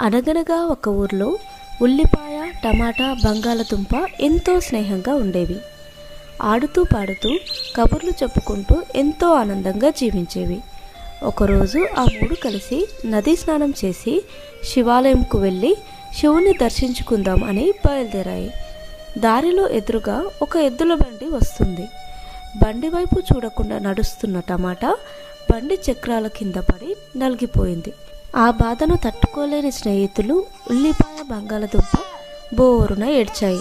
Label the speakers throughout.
Speaker 1: అనగనగా ఒక ఊర్లో ఉల్లిపాయ టమాటా బంగాళదుంప ఎంతో స్నేహంగా ఉండేవి. ఆడుతూ పాడుతూ కబుర్లు చెప్పుకుంటూ ఎంతో ఆనందంగా జీవించేవి. ఒకరోజు ఆ మూడు కలిసి నదీ స్నానం చేసి శివాలయంకు వెళ్ళి శివుని దర్శించుకుందాం అని బయలుదేరాయి. దారిలో ఎదురుగా ఒక ఎద్దుల బండి వస్తుంది. బండి వైపు చూడకుండా నడుస్తున్న టమాటా బండి చక్రాల కింద పడి నలిగిపోయింది. ఆ బాధను తట్టుకోలేని స్నేహితులు ఉల్లిపాయ బంగాళదుంప బోరున ఏడ్చాయి.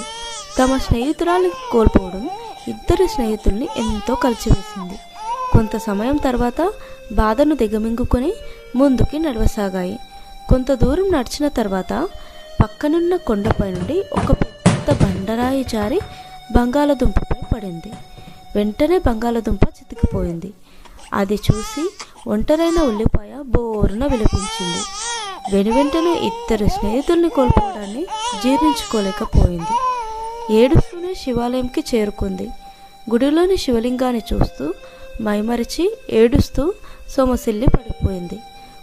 Speaker 1: తమ స్నేహితురాలు కోల్పోవడం ఇద్దరు స్నేహితుల్ని ఎంతో కలిసివేసింది. కొంత సమయం తర్వాత బాధను దిగమింగుకొని ముందుకి నడవసాగాయి. కొంత దూరం నడిచిన తర్వాత పక్కనున్న కొండపై నుండి ఒక పెద్ద బండరాయి జారి బంగాళదుంపపై పడింది. వెంటనే బంగాళదుంప చితికిపోయింది. అది చూసి ఒంటరైన ఉల్లిపాయ బోరున విలపించింది. వెనువెంటనే ఇద్దరు స్నేహితుల్ని కోల్పోవడాన్ని జీర్ణించుకోలేకపోయింది. ఏడుస్తూనే శివాలయంకి చేరుకుంది. గుడిలోని శివలింగాన్ని చూస్తూ మైమరిచి ఏడుస్తూ సొమసిల్లి పడిపోయింది.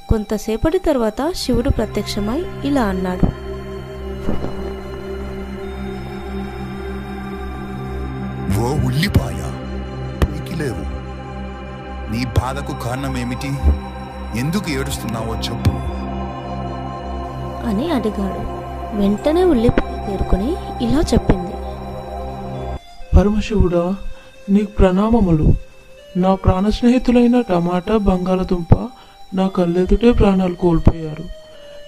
Speaker 1: కొంతసేపటి తర్వాత శివుడు ప్రత్యక్షమై ఇలా అన్నాడు.
Speaker 2: ఓ ఉల్లిపాయ. లేవు. నీ బాధకు కారణమేమిటి? ఎందుకు ఏడుస్తున్నావో చెప్పు.
Speaker 1: అని అడిగాడు. వెంటనే ఉల్లిపాయ తేరుకొని ఇలా చెప్పింది.
Speaker 3: పరమశివుడా నీకు ప్రణామములు. నా ప్రాణ స్నేహితులైన టమాటా బంగాళదుంప నా కళ్ళెదుటే ప్రాణాలు కోల్పోయారు.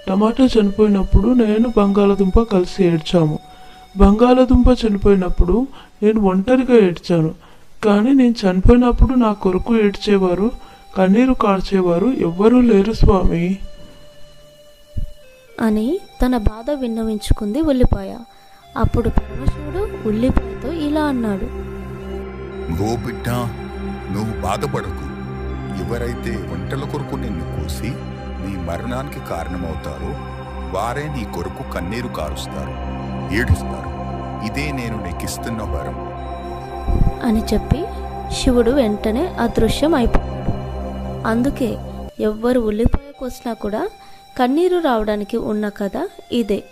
Speaker 3: టమాటా చనిపోయినప్పుడు నేను బంగాళదుంప కలిసి ఏడ్చాము. బంగాళదుంప చనిపోయినప్పుడు నేను ఒంటరిగా ఏడ్చాను. కానీ నేను చనిపోయినప్పుడు నా కొరకు ఏడ్చేవారు కన్నీరు కార్చేవారు ఎవ్వరూ లేరు స్వామి.
Speaker 1: అని తన బాధ విన్నవించుకుంది ఉల్లిపాయ. అప్పుడు పరమశివుడు ఉల్లిపాయతో ఇలా అన్నాడు.
Speaker 2: ఓ బిడ్డ నువ్వు బాధపడకు. ఎవరైతే వంటల కొరకు నిన్ను కోసి నీ మరణానికి కారణమవుతారో వారే నీ కొరకు కన్నీరు కారుస్తారు ఏడుస్తారు. ఇదే నేను నీకిస్తున్న వరం.
Speaker 1: అని చెప్పి శివుడు వెంటనే అదృశ్యం అయిపోయాడు అందుకే ఎవ్వరు ఉల్లిపాయ కోసినా కూడా కన్నీరు రావడానికి ఉన్న కథ ఇదే.